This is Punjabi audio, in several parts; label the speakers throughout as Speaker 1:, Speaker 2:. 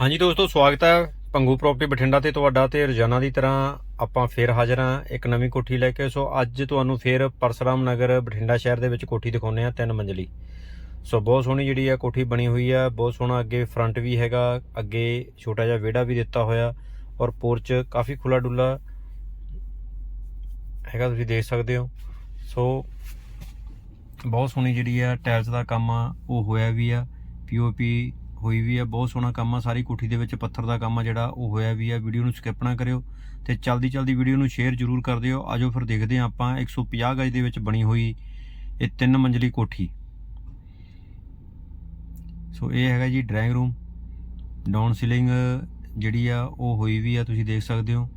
Speaker 1: ਹਾਂਜੀ ਦੋਸਤੋ, ਸਵਾਗਤ ਹੈ ਪੰਗੂ ਪ੍ਰਾਪਰਟੀ ਬਠਿੰਡਾ ਤੇ ਤੁਹਾਡਾ ਤੇ ਰੋਜ਼ਾਨਾ ਦੀ ਤਰ੍ਹਾਂ ਆਪਾਂ ਫੇਰ ਹਾਜ਼ਰ ਹਾਂ ਇੱਕ ਨਵੀਂ ਕੋਠੀ ਲੈ ਕੇ। ਸੋ ਅੱਜ ਤੁਹਾਨੂੰ ਫੇਰ ਪਰਸਰਾਮ ਨਗਰ ਬਠਿੰਡਾ ਸ਼ਹਿਰ ਦੇ ਵਿੱਚ ਕੋਠੀ ਦਿਖਾਉਨੇ ਆ ਤਿੰਨ ਮੰਜ਼ਲੀ। ਸੋ ਬਹੁਤ ਸੋਹਣੀ ਜਿਹੜੀ ਆ ਕੋਠੀ ਬਣੀ ਹੋਈ ਆ। ਬਹੁਤ ਸੋਹਣਾ ਅੱਗੇ ਫਰੰਟ ਵੀ ਹੈਗਾ, ਅੱਗੇ ਛੋਟਾ ਜਿਹਾ ਵਿਹੜਾ ਵੀ ਦਿੱਤਾ ਹੋਇਆ ਔਰ ਪੋਰਚ ਕਾਫੀ ਖੁੱਲਾ ਡੁੱਲਾ ਹੈਗਾ, ਤੁਸੀਂ ਦੇਖ ਸਕਦੇ ਹੋ। ਸੋ ਬਹੁਤ ਸੋਹਣੀ ਜਿਹੜੀ ਆ ਟਾਇਲਸ ਦਾ ਕੰਮ ਆ, ਉਹ ਹੋਇਆ ਵੀ ਆ। ਪੀਓਪੀ ਹੋਈ ਵੀ ਆ, ਬਹੁਤ ਸੋਹਣਾ ਕੰਮ ਆ, ਸਾਰੀ ਕੋਠੀ ਦੇ ਵਿੱਚ ਪੱਥਰ ਦਾ ਕੰਮ ਆ ਜਿਹੜਾ ਉਹ ਹੋਇਆ ਵੀ ਆ। ਵੀਡੀਓ ਨੂੰ ਸਕਿਪ ਨਾ ਕਰਿਓ ਤੇ ਚਲਦੀ ਚਲਦੀ ਵੀਡੀਓ ਨੂੰ ਸ਼ੇਅਰ ਜ਼ਰੂਰ ਕਰ ਦਿਓ। ਆਜੋ ਫਿਰ ਦੇਖਦੇ ਹਾਂ ਆਪਾਂ 150 ਗਜ ਦੇ ਵਿੱਚ ਬਣੀ ਹੋਈ ਇਹ ਤਿੰਨ ਮੰਜ਼ਲੀ ਕੋਠੀ। ਸੋ ਇਹ ਹੈਗਾ ਜੀ ਡਰਾਇੰਗ ਰੂਮ ਡਾਊਨ ਸੀਲਿੰਗ ਜਿਹੜੀ ਆ, ਉਹ ਹੋਈ ਵੀ ਆ, ਤੁਸੀਂ ਦੇਖ ਸਕਦੇ ਹੋ।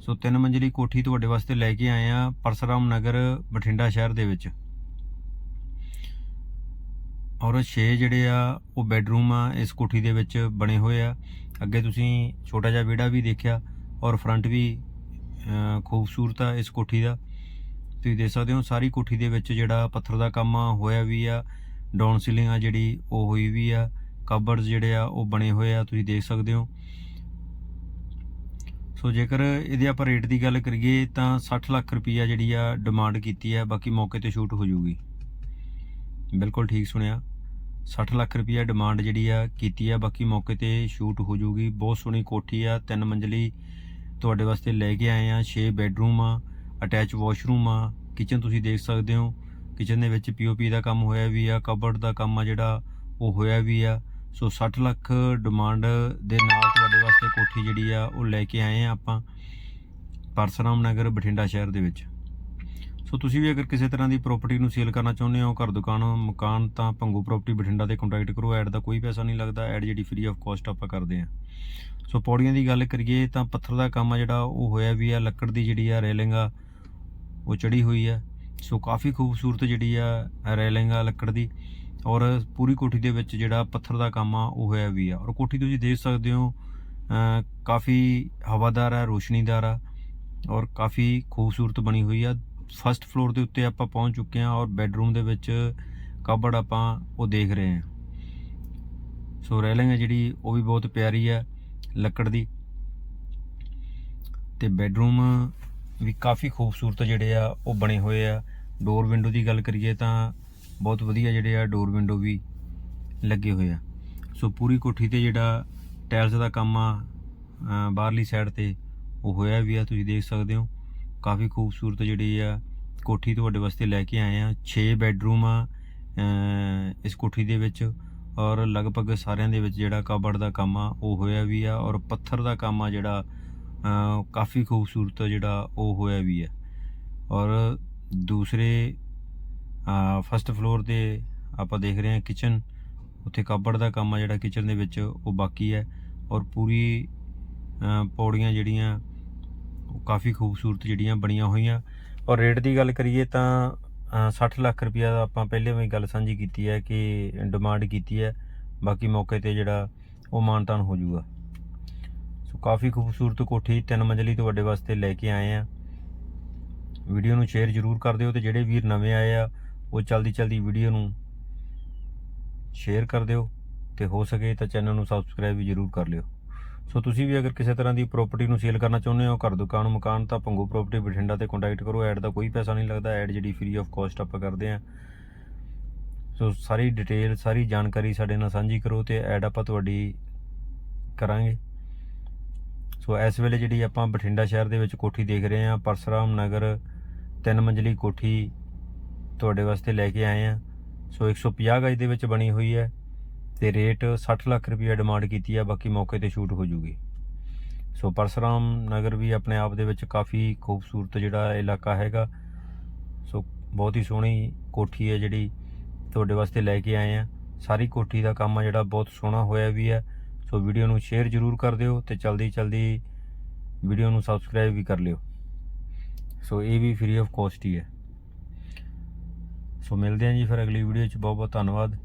Speaker 1: ਸੋ ਤਿੰਨ ਮੰਜ਼ਲੀ ਕੋਠੀ ਤੁਹਾਡੇ ਵਾਸਤੇ ਲੈ ਕੇ ਆਏ ਆ ਪਰਸਰਾਮ ਨਗਰ ਬਠਿੰਡਾ ਸ਼ਹਿਰ ਦੇ ਵਿੱਚ। ਔਰ 6 ਜਿਹੜੇ ਆ, ਉਹ ਬੈੱਡਰੂਮ ਆ, ਇਸ ਕੋਠੀ ਦੇ ਵਿੱਚ ਬਣੇ ਹੋਏ ਆ। ਅੱਗੇ ਤੁਸੀਂ ਛੋਟਾ ਜਿਹਾ ਵਿਹੜਾ ਵੀ ਦੇਖਿਆ ਔਰ ਫਰੰਟ ਵੀ ਖੂਬਸੂਰਤ ਆ ਇਸ ਕੋਠੀ ਦਾ। ਤੁਸੀਂ ਦੇਖ ਸਕਦੇ ਹੋ ਸਾਰੀ ਕੋਠੀ ਦੇ ਵਿੱਚ ਜਿਹੜਾ ਪੱਥਰ ਦਾ ਕੰਮ ਆ, ਹੋਇਆ ਵੀ ਆ ਡਾਊਨ ਸੀਲਿੰਗ ਆ ਜਿਹੜੀ, ਉਹ ਹੋਈ ਵੀ ਆ। ਕਬਰਡਸ ਜਿਹੜੇ ਆ, ਉਹ ਬਣੇ ਹੋਏ ਆ, ਤੁਸੀਂ ਦੇਖ ਸਕਦੇ ਹੋ। ਸੋ ਜੇਕਰ ਇਹਦੇ ਆਪਾਂ ਰੇਟ ਦੀ ਗੱਲ ਕਰੀਏ ਤਾਂ 60 ਲੱਖ ਰੁਪਈਆ ਜਿਹੜੀ ਆ ਡਿਮਾਂਡ ਕੀਤੀ ਆ, ਬਾਕੀ ਮੌਕੇ ਤੇ ਸ਼ੂਟ ਹੋ ਜੂਗੀ ਬਿਲਕੁਲ ਠੀਕ ਸੁਣਿਆ। 60 ਲੱਖ ਰੁਪਈਆ ਡਿਮਾਂਡ ਜਿਹੜੀ ਆ ਕੀਤੀ ਆ, ਬਾਕੀ ਮੌਕੇ ਤੇ ਸ਼ੂਟ ਹੋ ਜੂਗੀ। ਬਹੁਤ ਸੋਹਣੀ ਕੋਠੀ ਆ, ਤਿੰਨ ਮੰਜ਼ਲੀ ਤੁਹਾਡੇ ਵਾਸਤੇ ਲੈ ਕੇ ਆਏ ਆ 6 ਬੈੱਡਰੂਮ ਆ ਅਟੈਚ ਵਾਸ਼ਰੂਮ ਆ ਕਿਚਨ ਤੁਸੀਂ ਦੇਖ ਸਕਦੇ ਹੋ। ਕਿਚਨ ਦੇ ਵਿੱਚ ਪੀਓਪੀ ਦਾ ਕੰਮ ਹੋਇਆ ਵੀ ਆ ਕਬਰਡ ਦਾ ਕੰਮ ਆ ਜਿਹੜਾ, ਉਹ ਹੋਇਆ ਵੀ ਆ। ਸੋ 60 ਲੱਖ ਡਿਮਾਂਡ ਦੇ ਨਾਲ ਤੁਹਾਡੇ ਵਾਸਤੇ ਕੋਠੀ ਜਿਹੜੀ ਆ, ਉਹ ਲੈ ਕੇ ਆਏ ਆ ਆਪਾਂ। ਪਰਸਰਾਮ ਨਗਰ, ਬਠਿੰਡਾ ਸ਼ਹਿਰ ਦੇ ਵਿੱਚ। ਸੋ ਤੁਸੀਂ ਵੀ ਅਗਰ ਕਿਸੇ ਤਰ੍ਹਾਂ ਦੀ ਪ੍ਰਾਪਰਟੀ ਨੂੰ ਸੇਲ ਕਰਨਾ ਚਾਹੁੰਦੇ ਹੋ, ਘਰ, ਦੁਕਾਨ, ਮਕਾਨ, ਤਾਂ ਭੰਗੂ ਪ੍ਰਾਪਰਟੀ ਬਠਿੰਡਾ ਤੇ ਕੰਟੈਕਟ ਕਰੋ। ਐਡ ਦਾ ਕੋਈ ਪੈਸਾ ਨਹੀਂ ਲੱਗਦਾ। ਐਡ ਜਿਹੜੀ ਫ੍ਰੀ ਆਫ ਕਾਸਟ ਆਪਾਂ ਕਰਦੇ ਹਾਂ। ਸੋ ਪੌੜੀਆਂ ਦੀ ਗੱਲ ਕਰੀਏ ਤਾਂ ਪੱਥਰ ਦਾ ਕੰਮ ਆ ਜਿਹੜਾ, ਉਹ ਹੋਇਆ ਵੀ ਆ। ਲੱਕੜ ਦੀ ਜਿਹੜੀ ਆ ਰੇਲਿੰਗ ਆ, ਉਹ ਚੜੀ ਹੋਈ ਆ। ਸੋ ਕਾਫੀ ਖੂਬਸੂਰਤ ਜਿਹੜੀ ਆ ਰੇਲਿੰਗ ਆ ਲੱਕੜ ਦੀ। ਔਰ ਪੂਰੀ ਕੋਠੀ ਦੇ ਵਿੱਚ ਜਿਹੜਾ ਪੱਥਰ ਦਾ ਕੰਮ ਆ, ਉਹ ਹੋਇਆ ਵੀ ਆ। ਔਰ ਕੋਠੀ ਤੁਸੀਂ ਦੇਖ ਸਕਦੇ ਹੋ ਕਾਫੀ ਹਵਾਦਾਰ ਆ, ਰੋਸ਼ਨੀਦਾਰ ਆ। ਔਰ ਕਾਫੀ ਖੂਬਸੂਰਤ ਬਣੀ ਹੋਈ ਆ। ਫਸਟ ਫਲੋਰ ਦੇ ਉੱਤੇ ਆਪਾਂ ਪਹੁੰਚ ਚੁੱਕੇ ਹਾਂ ਔਰ ਬੈੱਡਰੂਮ ਦੇ ਵਿੱਚ ਕਬੜ ਆਪਾਂ ਉਹ ਦੇਖ ਰਹੇ ਹਾਂ। ਸੋ ਰੈਲਿੰਗ ਹੈ ਜਿਹੜੀ, ਉਹ ਵੀ ਬਹੁਤ ਪਿਆਰੀ ਹੈ ਲੱਕੜ ਦੀ। ਤੇ ਬੈੱਡਰੂਮ ਵੀ ਕਾਫੀ ਖੂਬਸੂਰਤ ਜਿਹੜੇ ਆ, ਉਹ ਬਣੇ ਹੋਏ ਆ। ਡੋਰ ਵਿੰਡੋ ਦੀ ਗੱਲ ਕਰੀਏ ਤਾਂ ਬਹੁਤ ਵਧੀਆ ਜਿਹੜੇ ਆ ਡੋਰ ਵਿੰਡੋ ਵੀ ਲੱਗੇ ਹੋਏ ਆ। ਸੋ ਪੂਰੀ ਕੋਠੀ ਤੇ ਜਿਹੜਾ ਟਾਇਲਸ ਦਾ ਕੰਮ ਆ ਬਾਹਰਲੀ ਸਾਈਡ ਤੇ ਉਹ ਹੋਇਆ ਵੀ ਆ, ਤੁਸੀਂ ਦੇਖ ਸਕਦੇ ਹੋ। ਕਾਫੀ ਖੂਬਸੂਰਤ ਜਿਹੜੀ ਆ ਕੋਠੀ ਤੁਹਾਡੇ ਵਾਸਤੇ ਲੈ ਕੇ ਆਏ ਆ। 6 ਬੈੱਡਰੂਮ ਆ ਇਸ ਕੋਠੀ ਦੇ ਵਿੱਚ ਔਰ ਲਗਭਗ ਸਾਰਿਆਂ ਦੇ ਵਿੱਚ ਜਿਹੜਾ ਕਬੜ ਦਾ ਕੰਮ ਆ, ਉਹ ਹੋਇਆ ਵੀ ਆ ਔਰ ਪੱਥਰ ਦਾ ਕੰਮ ਆ ਜਿਹੜਾ ਕਾਫੀ ਖੂਬਸੂਰਤ ਜਿਹੜਾ ਉਹ ਹੋਇਆ ਵੀ ਆ। ਔਰ ਦੂਸਰੇ ਫਸਟ ਫਲੋਰ ਤੇ ਆਪਾਂ ਦੇਖ ਰਹੇ ਹਾਂ ਕਿਚਨ ਉੱਥੇ ਕਬੜ ਦਾ ਕੰਮ ਆ ਜਿਹੜਾ ਕਿਚਨ ਦੇ ਵਿੱਚ, ਉਹ ਬਾਕੀ ਹੈ ਔਰ ਪੂਰੀ ਪੌੜੀਆਂ ਜਿਹੜੀਆਂ ਕਾਫੀ ਖੂਬਸੂਰਤ ਜਿਹੜੀਆਂ ਬਣੀਆਂ ਹੋਈਆਂ। ਔਰ ਰੇਟ ਦੀ ਗੱਲ ਕਰੀਏ ਤਾਂ, ਅਹ 60 ਲੱਖ ਰੁਪਇਆ ਦਾ ਆਪਾਂ ਪਹਿਲੇ ਵੀ ਗੱਲ ਸਾਂਝੀ ਕੀਤੀ ਹੈ ਕਿ ਡਿਮਾਂਡ ਕੀਤੀ ਹੈ। ਬਾਕੀ ਮੌਕੇ ਤੇ ਜਿਹੜਾ ਉਹ ਮਾਨਤਾਨ ਹੋ ਜਾਊਗਾ। ਸੋ ਕਾਫੀ ਖੂਬਸੂਰਤ ਕੋਠੀ ਤਿੰਨ ਮੰਜ਼ਲੀ ਤੁਹਾਡੇ ਵਾਸਤੇ ਲੈ ਕੇ ਆਏ ਆ ਵੀਡੀਓ ਨੂੰ ਸ਼ੇਅਰ ਜ਼ਰੂਰ ਕਰ ਦਿਓ ਤੇ ਜਿਹੜੇ ਵੀਰ ਨਵੇਂ ਆਏ ਆ, ਉਹ ਜਲਦੀ ਜਲਦੀ ਵੀਡੀਓ ਨੂੰ ਸ਼ੇਅਰ ਕਰ ਦਿਓ। ਤੇ ਹੋ ਸਕੇ ਤਾਂ ਚੈਨਲ ਨੂੰ ਸਬਸਕ੍ਰਾਈਬ ਵੀ ਜ਼ਰੂਰ ਕਰ ਲਿਓ। ਸੋ ਤੁਸੀਂ ਵੀ ਅਗਰ ਕਿਸੇ ਤਰ੍ਹਾਂ ਦੀ ਪ੍ਰਾਪਰਟੀ ਨੂੰ ਸੇਲ ਕਰਨਾ ਚਾਹੁੰਦੇ ਹੋ, ਘਰ, ਦੁਕਾਨ, ਮਕਾਨ, ਤਾਂ ਭੰਗੂ ਪ੍ਰਾਪਰਟੀ ਬਠਿੰਡਾ ਤੇ ਕੰਟੈਕਟ ਕਰੋ। ਐਡ ਦਾ ਕੋਈ ਪੈਸਾ ਨਹੀਂ ਲੱਗਦਾ ਐਡ ਜਿਹੜੀ ਫ੍ਰੀ ਆਫ ਕਾਸਟ ਆਪਾਂ ਕਰਦੇ ਆ ਸੋ ਸਾਰੀ ਡਿਟੇਲ ਸਾਰੀ ਜਾਣਕਾਰੀ ਸਾਡੇ ਨਾਲ ਸਾਂਝੀ ਕਰੋ ਤੇ ਐਡ ਆਪਾਂ ਤੁਹਾਡੀ ਕਰਾਂਗੇ। ਸੋ ਇਸ ਵੇਲੇ ਜਿਹੜੀ ਆਪਾਂ ਬਠਿੰਡਾ ਸ਼ਹਿਰ ਦੇ ਵਿੱਚ ਕੋਠੀ ਦੇਖ ਰਹੇ ਹਾਂ, ਪਰਸਰਾਮ ਨਗਰ, ਤਿੰਨ ਮੰਜ਼ਲੀ ਕੋਠੀ ਤੁਹਾਡੇ ਵਾਸਤੇ ਲੈ ਕੇ ਆਏ ਆ ਸੋ 150 ਗਜ ਦੇ ਵਿੱਚ ਬਣੀ ਹੋਈ ਹੈ। ਤੇ ਰੇਟ 60 ਲੱਖ ਰੁਪਏ ਡਿਮਾਂਡ ਕੀਤੀ ਹੈ ਬਾਕੀ ਮੌਕੇ ਤੇ ਸ਼ੂਟ ਹੋ ਜੂਗੀ। ਸੋ ਪਰਸਰਾਮ ਨਗਰ ਵੀ ਆਪਣੇ ਆਪ ਦੇ ਵਿੱਚ ਕਾਫੀ ਖੂਬਸੂਰਤ ਜਿਹੜਾ ਇਲਾਕਾ ਹੈਗਾ। ਸੋ ਬਹੁਤ ਹੀ ਸੋਹਣੀ ਕੋਠੀ ਹੈ ਜਿਹੜੀ ਤੁਹਾਡੇ ਵਾਸਤੇ ਲੈ ਕੇ ਆਏ ਆ। ਸਾਰੀ ਕੋਠੀ ਦਾ ਕੰਮ ਆ ਜਿਹੜਾ ਬਹੁਤ ਸੋਹਣਾ ਹੋਇਆ ਵੀ ਹੈ ਸੋ ਵੀਡੀਓ ਨੂੰ ਸ਼ੇਅਰ ਜ਼ਰੂਰ ਕਰ ਦਿਓ ਤੇ ਜਲਦੀ ਜਲਦੀ ਵੀਡੀਓ ਨੂੰ ਸਬਸਕ੍ਰਾਈਬ ਵੀ ਕਰ ਲਿਓ। ਸੋ ਇਹ ਵੀ ਫ੍ਰੀ ਆਫ ਕਾਸਟ ਹੀ ਹੈ। ਸੋ ਮਿਲਦੇ ਹਾਂ ਜੀ ਫਿਰ ਅਗਲੀ ਵੀਡੀਓ 'ਚ। ਬਹੁਤ ਬਹੁਤ ਧੰਨਵਾਦ।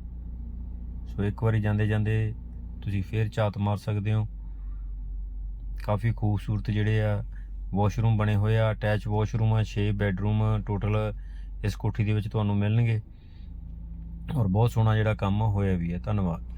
Speaker 1: ਸੋ ਇੱਕ ਵਾਰੀ ਜਾਂਦੇ ਜਾਂਦੇ ਤੁਸੀਂ ਫੇਰ ਝਾਤ ਮਾਰ ਸਕਦੇ ਹੋ। ਕਾਫੀ ਖੂਬਸੂਰਤ ਜਿਹੜੇ ਆ, ਵਾਸ਼ਰੂਮ ਬਣੇ ਹੋਏ ਆ, ਅਟੈਚ ਵਾਸ਼ਰੂਮ ਆ 6 ਬੈੱਡਰੂਮ ਟੋਟਲ ਇਸ ਕੋਠੀ ਦੇ ਵਿੱਚ ਤੁਹਾਨੂੰ ਮਿਲਣਗੇ। ਔਰ ਬਹੁਤ ਸੋਹਣਾ ਜਿਹੜਾ ਕੰਮ ਹੋਇਆ ਵੀ ਹੈ। ਧੰਨਵਾਦ।